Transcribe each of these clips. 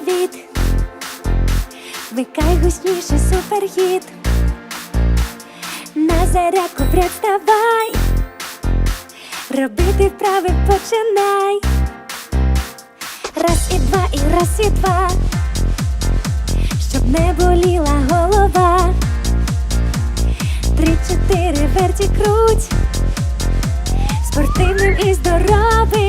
привіт. Вмикай гучніше суперхіт. На зарядку представай. Робити вправи починай. Раз і два, і раз і два. Щоб не боліла голова. Три, чотири, верті круть. Спортивним і здоровим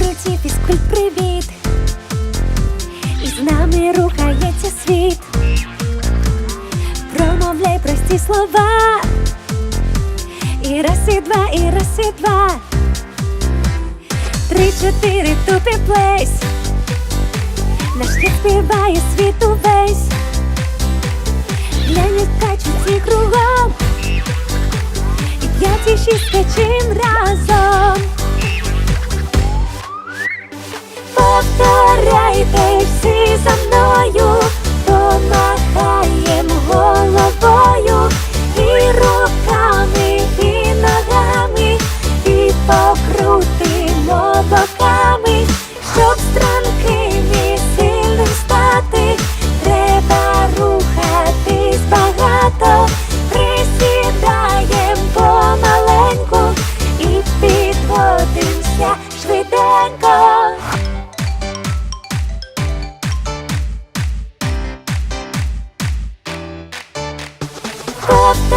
круті фізкульт, привіт, і з нами рухається світ. Промовляй прості слова. І раз, і два, і раз, і два. Три, чотири, тупі плейс. Наш хіт співає світ увесь. Глянь, качуться кругом. І п'ять, і шість скачем разом. Повторяйте всі за мною, Повторяйте